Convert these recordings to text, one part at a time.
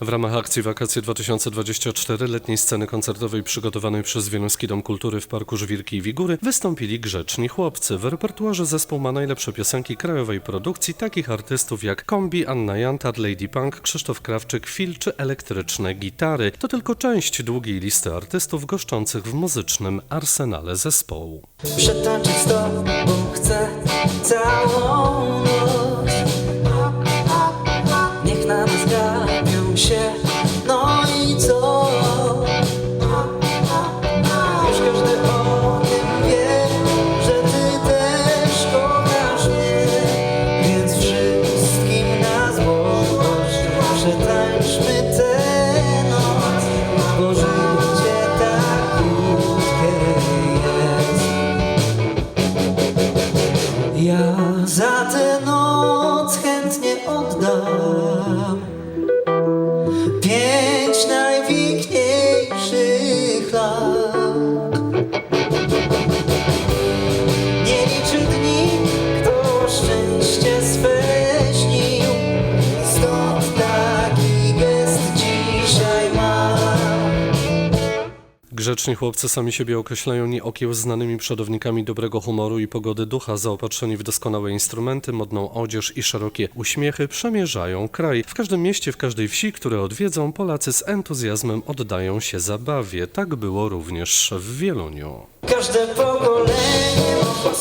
W ramach akcji Wakacje 2024 letniej sceny koncertowej przygotowanej przez Wieluński Dom Kultury w Parku Żwirki i Wigury wystąpili grzeczni chłopcy. W repertuarze zespół ma najlepsze piosenki krajowej produkcji takich artystów jak Kombi, Anna Jantar, Lady Punk, Krzysztof Krawczyk, Fil czy elektryczne gitary. To tylko część długiej listy artystów goszczących w muzycznym arsenale zespołu. Z tobą chcę całą oddam Grzeczni chłopcy sami siebie określają nieokiełznanymi przodownikami dobrego humoru i pogody ducha, zaopatrzeni w doskonałe instrumenty, modną odzież i szerokie uśmiechy, przemierzają kraj. W każdym mieście, w każdej wsi, które odwiedzą, Polacy z entuzjazmem oddają się zabawie. Tak było również w Wieluniu. Każde pokolenie ma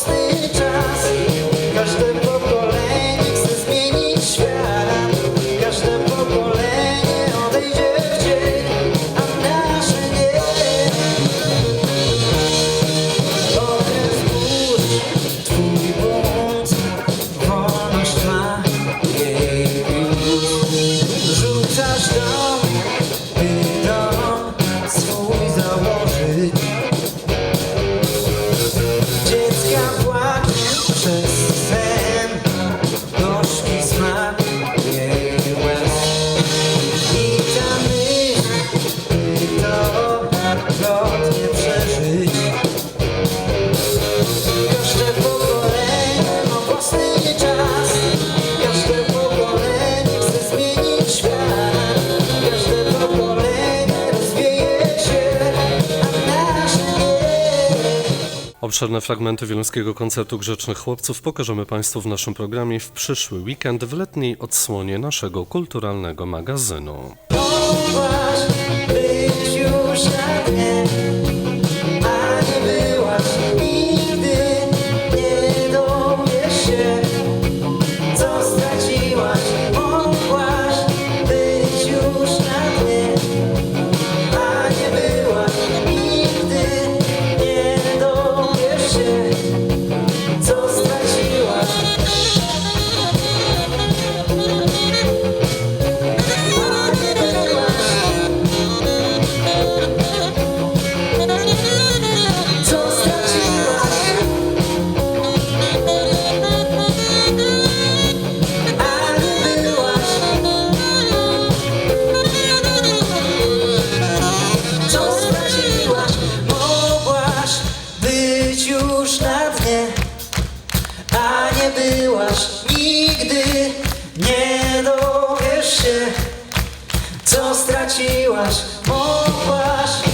Obszerne fragmenty wieluńskiego koncertu Grzecznych Chłopców pokażemy Państwu w naszym programie w przyszły weekend w letniej odsłonie naszego kulturalnego magazynu. Mogłaś być już na dnie, co straciłaś, mogłaś